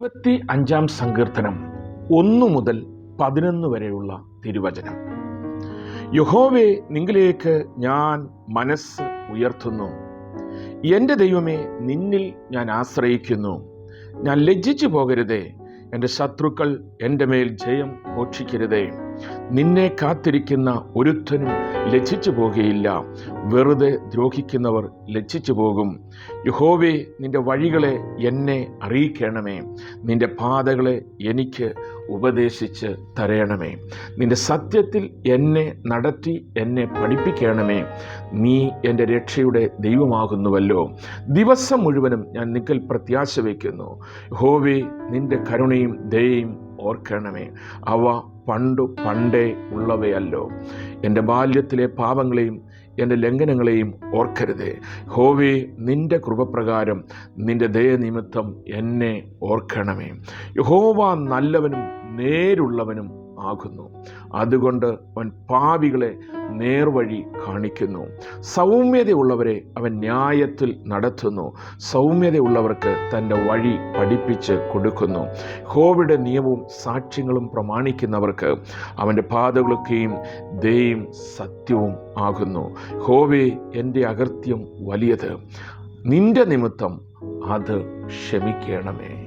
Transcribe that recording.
ഇരുപത്തി അഞ്ചാം സങ്കീർത്തനം ഒന്നു മുതൽ പതിനൊന്ന് വരെയുള്ള തിരുവചനം. യഹോവേ നിങ്ങളിലേക്ക് ഞാൻ മനസ്സ് ഉയർത്തുന്നു. എന്റെ ദൈവമേ നിന്നിൽ ഞാൻ ആശ്രയിക്കുന്നു. ഞാൻ ലജ്ജിച്ചു പോകരുതേ. എന്റെ ശത്രുക്കൾ എന്റെ മേൽ ജയം ഘോഷിക്കരുതേ. നിന്നെ കാത്തിരിക്കുന്ന ഒരുത്തനും ലജ്ജിച്ചു പോകുകയില്ല. വെറുതെ ദ്രോഹിക്കുന്നവർ ലജ്ജിച്ചു പോകും. യഹോവേ നിന്റെ വഴികളെ എന്നെ അറിയിക്കണമേ. നിന്റെ പാതകളെ എനിക്ക് ഉപദേശിച്ച് തരയണമേ. നിന്റെ സത്യത്തിൽ എന്നെ നടത്തി എന്നെ പഠിപ്പിക്കണമേ. നീ എന്റെ രക്ഷയുടെ ദൈവമാകുന്നുവല്ലോ. ദിവസം മുഴുവനും ഞാൻ നിക്കൽ പ്രത്യാശ വയ്ക്കുന്നു. ഹോവേ നിന്റെ കരുണയും ദയയും ഓർക്കണമേ. അവ പണ്ടു പണ്ടേ ഉള്ളവയല്ലോ. എന്റെ ബാല്യത്തിലെ പാപങ്ങളെയും എന്റെ ലംഘനങ്ങളെയും ഓർക്കരുതേ. ഹോവേ നിന്റെ കൃപപ്രകാരം നിന്റെ ദയനിമിത്തം എന്നെ ഓർക്കണമേ. യഹോവ നല്ലവനും നേരുള്ളവനും ആകുന്നു. അതുകൊണ്ട് അവൻ പാവികളെ നേർവഴി കാണിക്കുന്നു. സൗമ്യതയുള്ളവരെ അവൻ ന്യായത്തിൽ നടത്തുന്നു. സൗമ്യതയുള്ളവർക്ക് തന്റെ വഴി പഠിപ്പിച്ച് കൊടുക്കുന്നു. കോവിഡ് നിയമവും സാക്ഷ്യങ്ങളും പ്രമാണിക്കുന്നവർക്ക് അവന്റെ പാതകളൊക്കെയും ദയും സത്യവും ആകുന്നു. ഹോവേ എന്റെ അകൃത്യം വലിയത്. നിന്റെ നിമിത്തം അത് ക്ഷമിക്കണമേ.